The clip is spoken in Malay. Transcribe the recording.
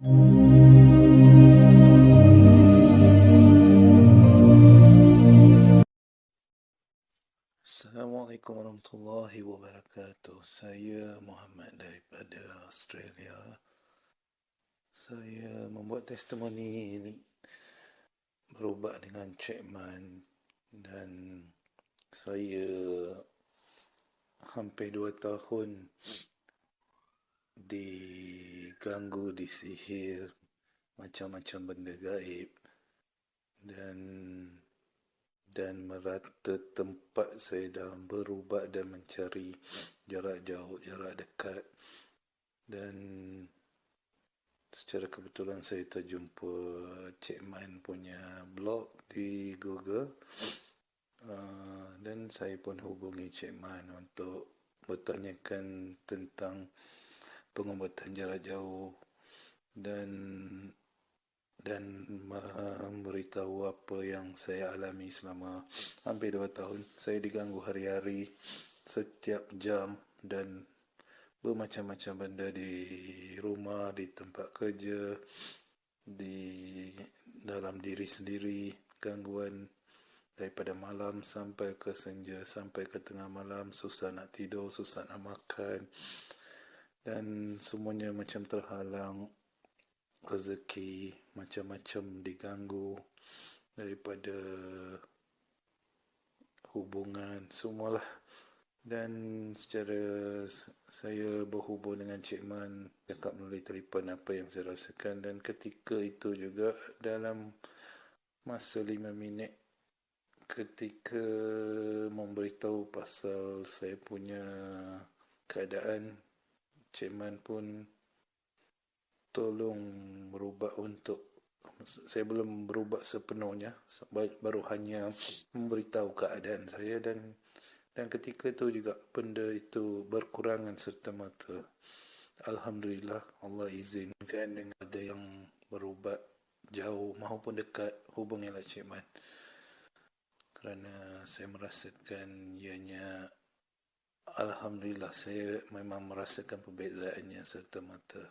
Assalamualaikum warahmatullahi wabarakatuh. Saya Muhammad daripada Australia. Saya membuat testimoni berubat dengan Cik Man dan saya hampir dua tahun diganggu, disihir, macam-macam benda gaib dan dan merata tempat saya dalam berubat dan mencari jarak jauh, jarak dekat. Dan secara kebetulan saya terjumpa Cik Man punya blog di Google. Uh, dan saya pun hubungi Cik Man untuk bertanyakan tentang pengobatan jarak jauh dan dan memberitahu apa yang saya alami selama hampir dua tahun. Saya diganggu hari-hari setiap jam dan bermacam-macam benda di rumah, di tempat kerja, di dalam diri sendiri, gangguan daripada malam sampai ke senja, sampai ke tengah malam, susah nak tidur, susah nak makan dan semuanya macam terhalang. Rezeki macam-macam diganggu daripada hubungan semualah. Dan secara saya berhubung dengan Cik Man cakap melalui telefon apa yang saya rasakan. Dan ketika itu juga dalam masa lima minit ketika memberitahu pasal saya punya keadaan Cik Man pun tolong berubah untuk saya belum berubah sepenuhnya baru hanya memberitahu keadaan saya dan dan ketika itu juga benda itu berkurangan serta mata Alhamdulillah Allah izinkan dengan ada yang berubat jauh maupun dekat hubungilah Cik Man kerana saya merasakan ianya Alhamdulillah saya memang merasakan perbezaannya serta mata